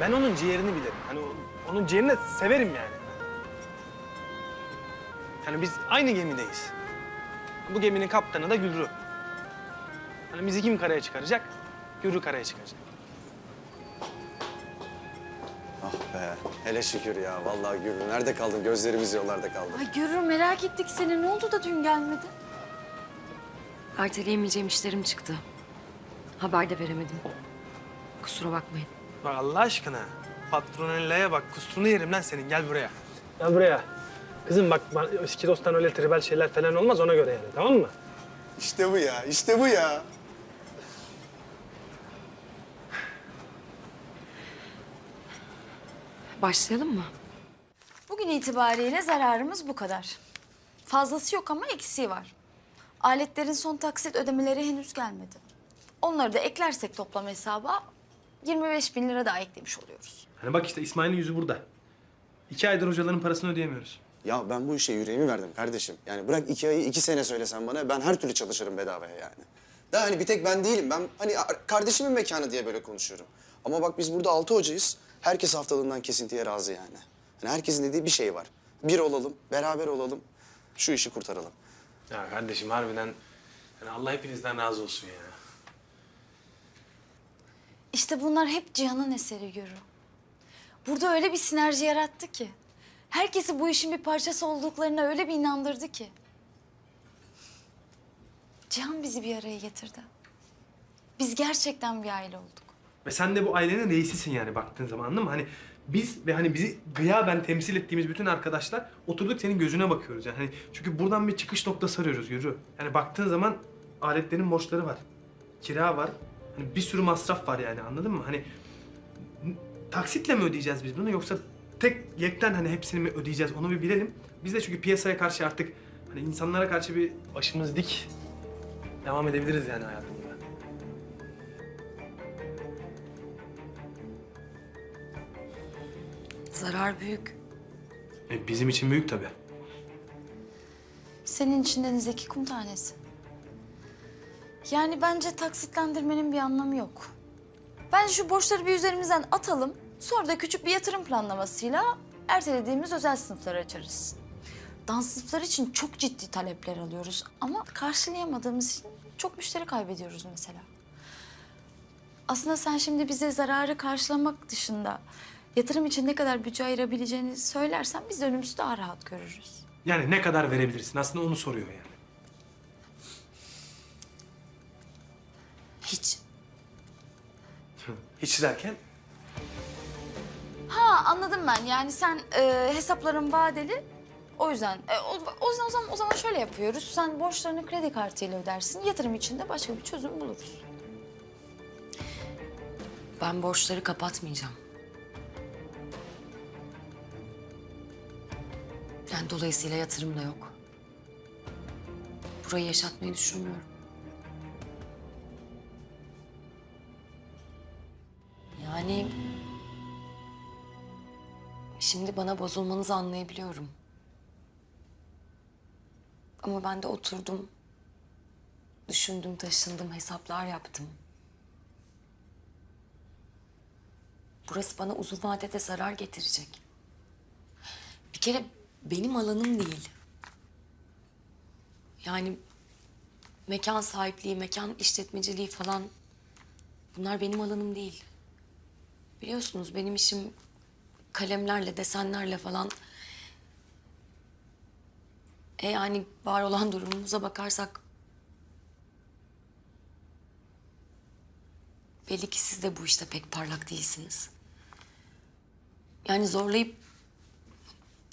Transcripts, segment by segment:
Ben onun ciğerini bilirim. Hani o- onun ciğerini de severim yani. Yani biz aynı gemideyiz. Bu geminin kaptanı da Gülru. Hani bizi kim karaya çıkaracak? Gülru karaya çıkaracak. Ah be. Hele şükür ya. Vallahi Gürrü. Nerede kaldın? Gözlerimiz yollarda kaldı. Ay Gürür merak ettik seni. Ne oldu da dün gelmedin? Erteleyemeyeceğim işlerim çıktı. Haber de veremedim. Kusura bakmayın. Bak Allah aşkına. Patronella'ya bak. Kusturunu yerim lan senin. Gel buraya. Gel buraya. Kızım bak dosttan öyle tribal şeyler falan olmaz ona göre yani. Tamam mı? İşte bu ya. işte bu ya. Başlayalım mı? Bugün itibariyle zararımız bu kadar. Fazlası yok ama eksiği var. Aletlerin son taksit ödemeleri henüz gelmedi. Onları da eklersek toplam hesaba 25 bin lira daha eklemiş oluyoruz. Hani bak işte İsmail'in yüzü burada. İki aydır hocaların parasını ödeyemiyoruz. Ya ben bu işe yüreğimi verdim kardeşim. Yani bırak iki ayı iki sene söylesen bana ben her türlü çalışırım bedavaya yani. Daha hani bir tek ben değilim. Ben hani ar- kardeşimin mekanı diye böyle konuşuyorum. Ama bak biz burada altı hocayız. Herkes haftalığından kesintiye razı yani. Yani herkesin dediği bir şey var. Bir olalım, beraber olalım. Şu işi kurtaralım. Ya kardeşim harbiden yani Allah hepinizden razı olsun ya. İşte bunlar hep Cihan'ın eseri Gürü. Burada öyle bir sinerji yarattı ki. Herkesi bu işin bir parçası olduklarına öyle bir inandırdı ki. Cihan bizi bir araya getirdi. Biz gerçekten bir aile olduk. Ve sen de bu ailenin reisisin yani baktığın zaman anladın mı? Hani biz ve hani bizi gıyaben temsil ettiğimiz bütün arkadaşlar oturduk senin gözüne bakıyoruz yani. Hani çünkü buradan bir çıkış noktası arıyoruz yürü. Yani baktığın zaman aletlerin borçları var. Kira var. Hani bir sürü masraf var yani anladın mı? Hani taksitle mi ödeyeceğiz biz bunu yoksa tek yekten hani hepsini mi ödeyeceğiz onu bir bilelim. Biz de çünkü piyasaya karşı artık hani insanlara karşı bir başımız dik devam edebiliriz yani hayatımıza. Zarar büyük. E, bizim için büyük tabii. Senin için denizdeki kum tanesi. Yani bence taksitlendirmenin bir anlamı yok. Bence şu borçları bir üzerimizden atalım. Sonra da küçük bir yatırım planlamasıyla ertelediğimiz özel sınıfları açarız. Dans sınıfları için çok ciddi talepler alıyoruz ama karşılayamadığımız için çok müşteri kaybediyoruz mesela. Aslında sen şimdi bize zararı karşılamak dışında yatırım için ne kadar bütçe ayırabileceğini söylersen biz de önümüzü daha rahat görürüz. Yani ne kadar verebilirsin? Aslında onu soruyor yani. Hiç. Hiç derken? Ha anladım ben. Yani sen e, hesapların vadeli. O yüzden e, o, o zaman o zaman o zaman şöyle yapıyoruz. Sen borçlarını kredi kartıyla ödersin. Yatırım için de başka bir çözüm buluruz. Ben borçları kapatmayacağım. Yani dolayısıyla yatırım da yok. Burayı yaşatmayı düşünmüyorum. Yani... Şimdi bana bozulmanızı anlayabiliyorum. Ama ben de oturdum. Düşündüm, taşındım, hesaplar yaptım. Burası bana uzun vadede zarar getirecek. Bir kere benim alanım değil. Yani mekan sahipliği, mekan işletmeciliği falan bunlar benim alanım değil. Biliyorsunuz benim işim kalemlerle, desenlerle falan. E yani var olan durumumuza bakarsak belli ki siz de bu işte pek parlak değilsiniz. Yani zorlayıp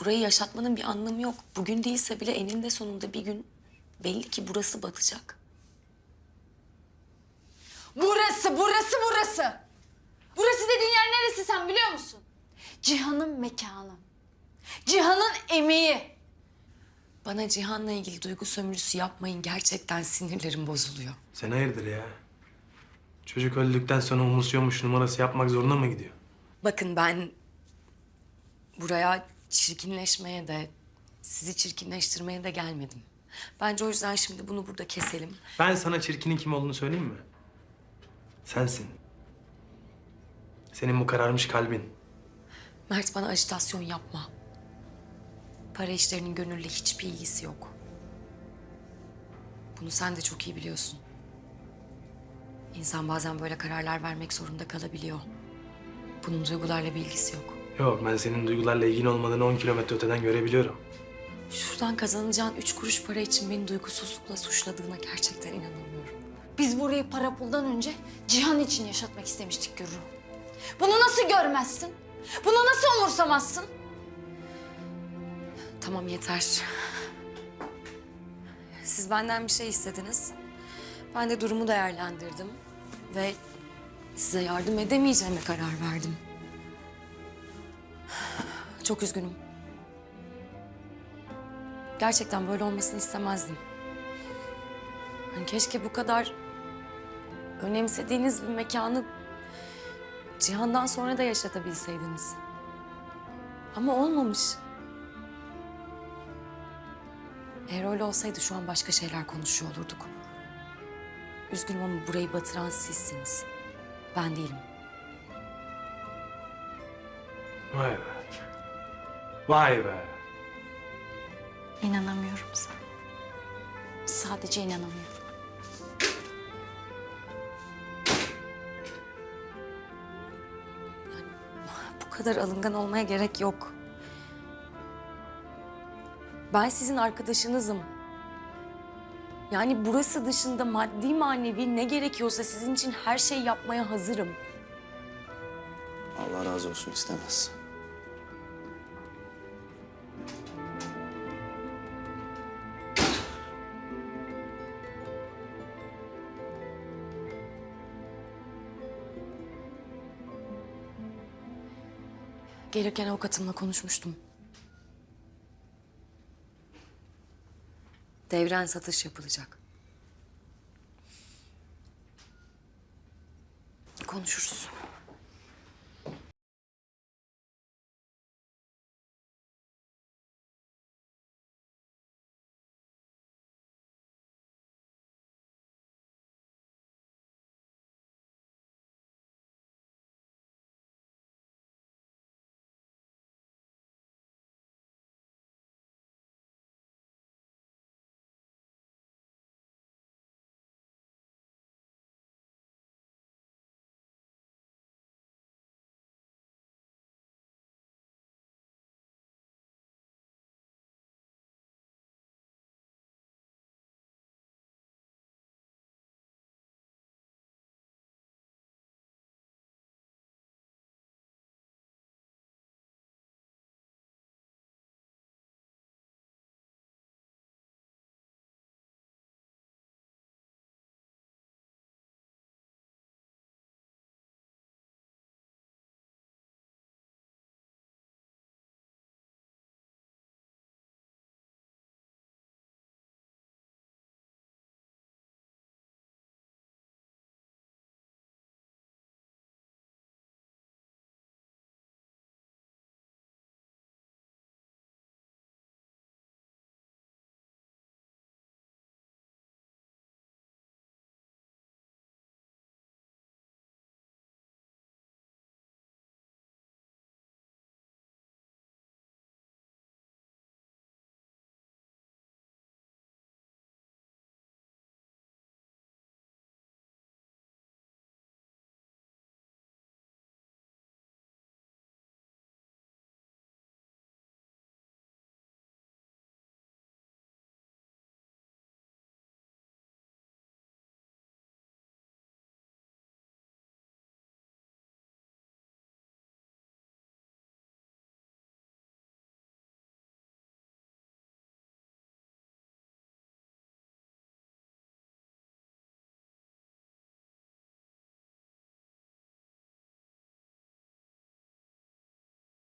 burayı yaşatmanın bir anlamı yok. Bugün değilse bile eninde sonunda bir gün belli ki burası batacak. Burası, burası, burası. Neresi sen biliyor musun? Cihan'ın mekanı. Cihan'ın emeği. Bana Cihan'la ilgili duygu sömürüsü yapmayın. Gerçekten sinirlerim bozuluyor. Sen hayırdır ya? Çocuk öldükten sonra umursuyormuş numarası yapmak zorunda mı gidiyor? Bakın ben buraya çirkinleşmeye de sizi çirkinleştirmeye de gelmedim. Bence o yüzden şimdi bunu burada keselim. Ben sana çirkinin kim olduğunu söyleyeyim mi? Sensin. Senin bu kararmış kalbin. Mert bana ajitasyon yapma. Para işlerinin gönülle hiçbir ilgisi yok. Bunu sen de çok iyi biliyorsun. İnsan bazen böyle kararlar vermek zorunda kalabiliyor. Bunun duygularla bir ilgisi yok. Yok ben senin duygularla ilgin olmadığını 10 kilometre öteden görebiliyorum. Şuradan kazanacağın üç kuruş para için beni duygusuzlukla suçladığına gerçekten inanamıyorum. Biz burayı para puldan önce Cihan için yaşatmak istemiştik Gürü. Bunu nasıl görmezsin? Bunu nasıl umursamazsın? Tamam yeter. Siz benden bir şey istediniz. Ben de durumu değerlendirdim. Ve size yardım edemeyeceğime karar verdim. Çok üzgünüm. Gerçekten böyle olmasını istemezdim. Hani keşke bu kadar önemsediğiniz bir mekanı Cihan'dan sonra da yaşatabilseydiniz. Ama olmamış. Eğer öyle olsaydı şu an başka şeyler konuşuyor olurduk. Üzgünüm ama burayı batıran sizsiniz. Ben değilim. Vay be. Vay be. İnanamıyorum sana. Sadece inanamıyorum. Kadar alıngan olmaya gerek yok. Ben sizin arkadaşınızım. Yani burası dışında maddi manevi ne gerekiyorsa sizin için her şey yapmaya hazırım. Allah razı olsun istemez. Gelirken avukatımla konuşmuştum. Devren satış yapılacak. Konuşuruz.